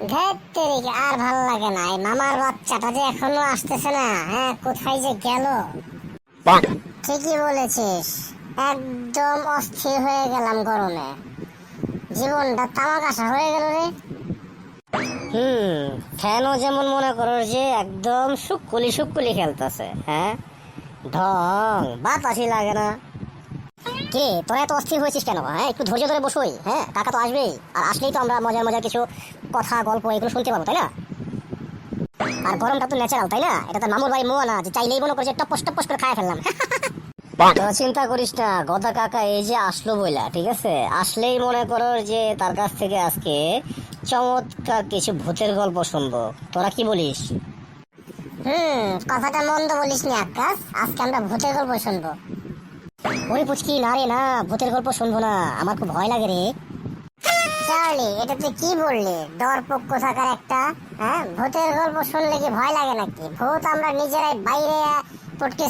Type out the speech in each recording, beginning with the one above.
ধেত্তেরিকে আর ভালো লাগে না। এই মামার বাচ্চাটা যে এখনও আসতেছে না হ্যাঁ কোথায় যে গেল? ঠিকই বলেছিস। একদম অস্থির হয়ে গেলাম গরমে। জীবনটা তামাক আসা হয়ে গেল রে। হুম ফ্যানও যেমন মনে করো যে একদম সুকুলি সুকুলি খেলতেছে হ্যাঁ? ঢং বাতাসই লাগে না। কে? তোরা এত অস্থির হয়েছিস কেন? হ্যাঁ একটু ধৈর্য ধরে বসুই। হ্যাঁ কাকা তো আসবেই। আর আসলেই তো আমরা মজার মজার কিছু কথা গল্প এগুলো শুনতে পাবো তাই না? আর গরমটা তো ন্যাচারাল তাই না? এটা তো মামুর বাড়ি মোয়া না যে চাইলেই মনে করছে টপস টপস করে খায় ফেললাম। চিন্তা করিস না গদা কাকা এই যে আসলো বইলা ঠিক আছে? আসলেই মনে করো যে তার কাছ থেকে আজকে চমৎকার কিছু ভূতের গল্প শুনব। তোরা কি বলিস? হুম কথাটা মন্দ বলিস নি আকাশ আজকে আমরা ভূতের গল্প শুনব। পুচকি, না রে, না, ভূতের গল্প শুনব না। আমার খুব ভয় লাগে রে। চার্লি, এটা তুই কি বললি? ডরপোক কোথাকার একটা? হ্যাঁ? ভূতের গল্প শুনলে কি ভয় লাগে নাকি? ভূত আমরা নিজেরাই বাইরে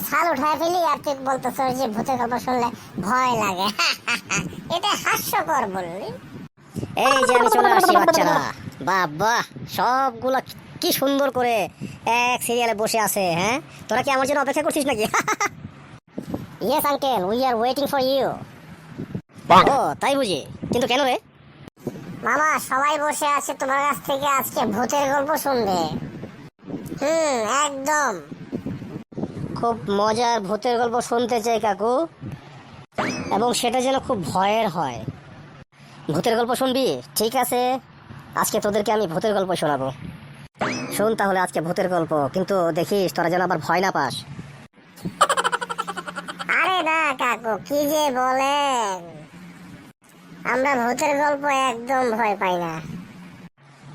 ছাল উঠায় ফেলি আর তুই বলতেছ যে ভূতের গল্প শুনলে ভয় লাগে। এটা হাস্যকর বললি। এই যে আমি চলে আসছি, বাচ্চারা। বাহ সবগুলা কি সুন্দর করে এক সিরিয়ালে বসে আছে হ্যাঁ? তোরা কি আমার জন্য অপেক্ষা করছিস নাকি? Yes uncle we are waiting for you ও তাই বুঝি। কিন্তু কেন রে? মামা সবাই বসে আছে তোমার কাছ থেকে আজকে ভূতের গল্প শুনবে। হুম একদম। খুব মজার ভূতের গল্প শুনতে চাই কাকু। এবং সেটা যেন খুব ভয়ের হয়। ভূতের গল্প শুনবি? ঠিক আছে। আজকে তোদেরকে আমি ভূতের গল্প শোনাবো। শোন তাহলে আজকে ভূতের গল্প। কিন্তু দেখিস তোরা যেন আবার ভয় না পাস আরে কাকু কি যে বলেন। আমরা ভূতের গল্প একদম ভয় পাই না।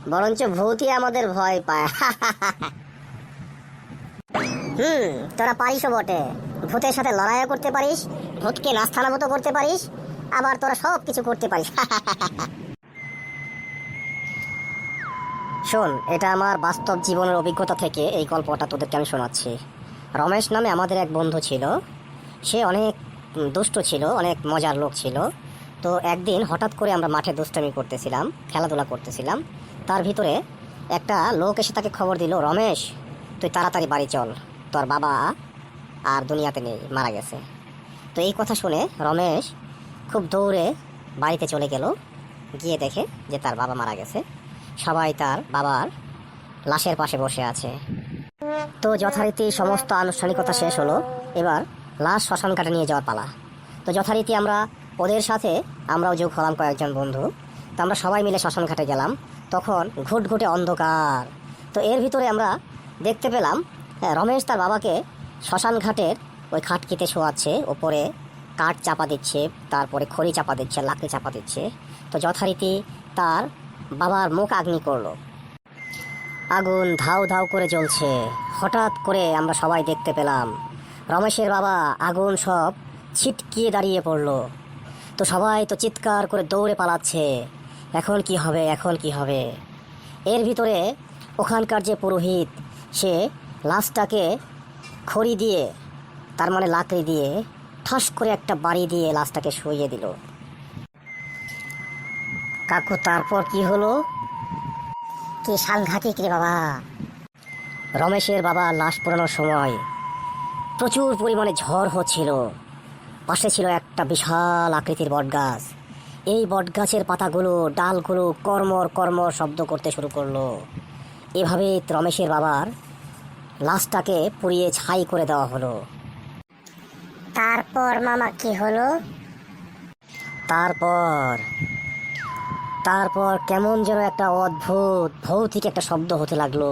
বরঞ্চ ভূতই আমাদের ভয় পায়। হুম, তোরা পারিসও বটে। ভূতের সাথে লড়াইও করতে পারিস, ভূতকে নাস্তানাবুতো করতে পারিস, আবার তোরা সব কিছু করতে পারিস। শোন, এটা আমার বাস্তব জীবনের অভিজ্ঞতা থেকে এই গল্পটা তোদেরকে আমি শোনাচ্ছি। রমেশ নামে আমাদের এক বন্ধু ছিল। সে অনেক দুষ্ট ছিল, অনেক মজার লোক ছিল। তো একদিন হঠাৎ করে আমরা মাঠে দুষ্টামি করতেছিলাম, খেলাধুলা করতেছিলাম। তার ভিতরে একটা লোক এসে তাকে খবর দিল, রমেশ, তুই তাড়াতাড়ি বাড়ি চল, তোর বাবা আর দুনিয়াতে নেই, মারা গেছে। তো এই কথা শুনে রমেশ খুব দৌড়ে বাড়িতে চলে গেল, গিয়ে দেখে যে তার বাবা মারা গেছে। সবাই তার বাবার লাশের পাশে বসে আছে। তো যথারীতি সমস্ত আনুষ্ঠানিকতা শেষ হলো। এবার লাশ শ্মশান কাটে নিয়ে যাওয়ার পালা। তো যথারীতি আমরা, ওদের সাথে আমরাও যোগ হলাম কয়েকজন বন্ধু। তো আমরা সবাই মিলে শ্মশান ঘাটে গেলাম। তখন ঘুটঘুটে অন্ধকার। তো এর ভিতরে আমরা দেখতে পেলাম রমেশ তার বাবাকে শ্মশান ঘাটের ওই খাটকিতে শোয়াচ্ছে, ওপরে কাঠ চাপা দিচ্ছে, তারপরে খড়ি চাপা দিচ্ছে, লাকড়ি চাপা দিচ্ছে। তো যথারীতি তার বাবার মুখ আগ্নি করল। আগুন ধাউ ধাউ করে জ্বলছে। হঠাৎ করে আমরা সবাই দেখতে পেলাম রমেশের বাবা আগুন সব ছিটকিয়ে দাঁড়িয়ে পড়ল। তো সবাই তো চিৎকার করে দৌড়ে পালাচ্ছে। এখন কি হবে, এখন কি হবে? এর ভিতরে ওখানকার যে পুরোহিত, সে লাশটাকে খড়ি দিয়ে, তার মানে লাকড়ি দিয়ে ঠাস করে একটা বাড়ি দিয়ে লাশটাকে শুইয়ে দিল। কাকু, তারপর কি হলো? কি সাংঘাতিক রে বাবা। রমেশের বাবা লাশ পোড়ানোর সময় প্রচুর পরিমাণে ঝড় হচ্ছিল। পাশে ছিল একটা বিশাল আকৃতির বটগাছ। এই বটগাছের পাতাগুলো ডালগুলো কর্মর কর্মর শব্দ করতে শুরু করল। এভাবে রমেশের বাবার লাশটাকে পুড়িয়ে ছাই করে দেওয়া হলো। তারপর মামা কি হলো? তারপর তারপর কেমন যেন একটা অদ্ভুত ভৌতিক একটা শব্দ হতে লাগল।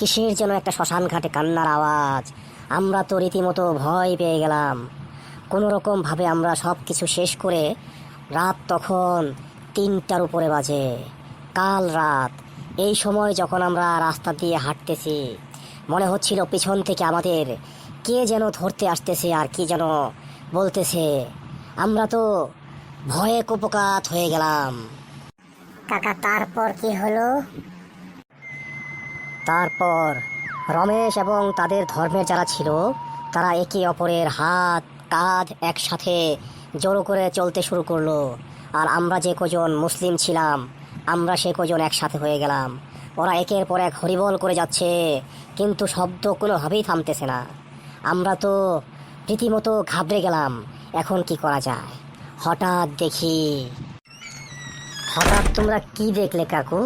কিসের যেন একটা শ্মশান ঘাটে কান্নার আওয়াজ? আমরা তো রীতিমতো ভয় পেয়ে গেলাম। কোনো রকম ভাবে আমরা সব কিছু শেষ করে রাত তখন তিনটার উপরে বাজে। কাল রাত, এই সময় যখন আমরা রাস্তা দিয়ে হাঁটতেছি, মনে হচ্ছিল পিছন থেকে আমাদের কে যেন ধরতে আসতেছে আর কি যেন বলতেছে। আমরা তো ভয়ে কুপকাত হয়ে গেলাম। কাকা, তারপর কি হলো? তারপর রমেশ এবং তাদের ধর্মের যারা ছিল, তারা একে অপরের হাত, কাঁধ একসাথে জড়ো করে চলতে শুরু করল। আর আমরা যে কজন মুসলিম ছিলাম, আমরা সে কজন একসাথে হয়ে গেলাম। ওরা একের পর এক হরিবল করে যাচ্ছে, কিন্তু শব্দ কোনোভাবেই থামতেছে না। আমরা তো রীতিমতো ঘাবড়ে গেলাম, এখন কি করা যায়? হঠাৎ দেখি, হঠাৎ তোমরা কি দেখলে কাকু?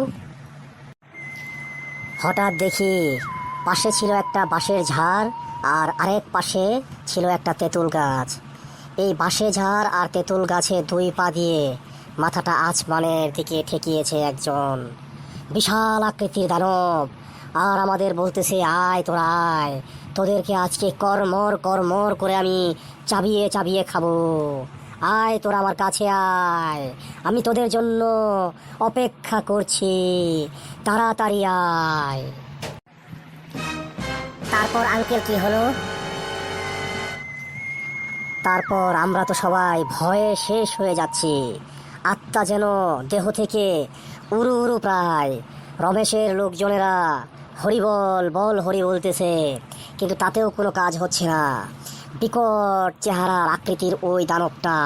হঠাৎ দেখি পাশে ছিল একটা বাঁশের ঝাড় আর আরেক পাশে ছিল একটা তেঁতুল গাছ। এই বাঁশে ঝাড় আর তেঁতুল গাছে দুই পা দিয়ে মাথাটা আচমানের দিকে ঠেকিয়েছে একজন। বিশাল আকৃতির দানব। আর আমাদের বলতেছে, আয় তোরা, আয়। তোদেরকে আজকে করমর করমর করে আমি চাবিয়ে চাবিয়ে খাব। আয় তোরা আমার কাছে আয়। আমি তোদের জন্য অপেক্ষা করছি। তাড়াতাড়ি আয়। তারপর আঙ্কেল কি হলো? তারপর আমরা তো সবাই ভয়ে শেষ হয়ে যাচ্ছি। আত্মা যেন দেহ থেকে উড়ু উড়ু প্রায়। রমেশের লোকজনেরা হরিবল বল হরি বলতেছে, কিন্তু তাতেও কোনো কাজ হচ্ছে না। বিকট চেহারার আকৃতির ওই দানবটা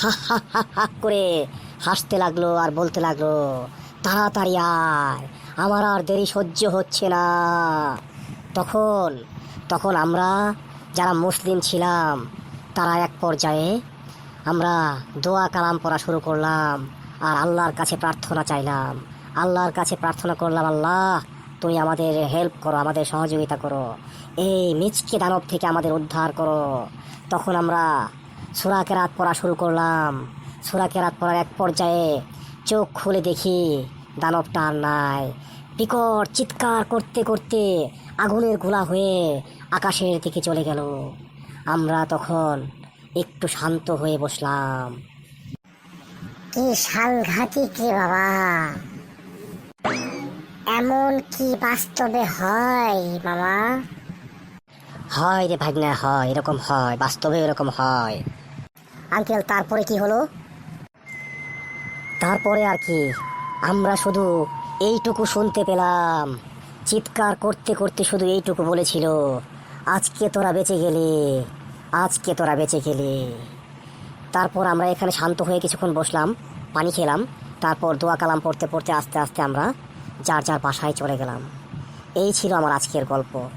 হা হা হা হা করে হাসতে লাগল আর বলতে লাগল, তাড়াতাড়ি আয়, আমার আর দেরি সহ্য হচ্ছে না। তখন তখন আমরা যারা মুসলিম ছিলাম, তারা এক পর্যায়ে আমরা দোয়া কালাম পড়া শুরু করলাম আর আল্লাহর কাছে প্রার্থনা চাইলাম। আল্লাহর কাছে প্রার্থনা করলাম, আল্লাহ তুমি আমাদের হেল্প করো, আমাদের সহযোগিতা করো। এই মিচকে দানব থেকে আমাদের উদ্ধার করো। তখন আমরা সুরা কেরাত পড়া শুরু করলাম। সুরা কেরাত পড়ার এক পর্যায়ে চোখ খুলে দেখি দানবটা আর নাই। বিকট চিৎকার করতে করতে আগুনের গোলা হয়ে আকাশের দিকে চলে গেল। আমরা তখন একটু শান্ত হয়ে বসলাম। কি সাংঘাতিক রে বাবা। এমন কি বাস্তবে হয় মামা? হয় রে ভাগনা হয় এরকম হয় বাস্তবে এরকম হয়। আঙ্কেল তারপরে কি হলো? তারপরে আর কি আমরা শুধু এইটুকু শুনতে পেলাম চিৎকার করতে করতে শুধু এইটুকু বলেছিল আজকে তোরা বেঁচে গেলি আজকে তোরা বেঁচে গেলি। তারপর আমরা এখানে শান্ত হয়ে কিছুক্ষণ বসলাম পানি খেলাম তারপর দোয়া কালাম পড়তে পড়তে আস্তে আস্তে আমরা যার যার বাসায় চলে গেলাম। এই ছিল আমার আজকের গল্প।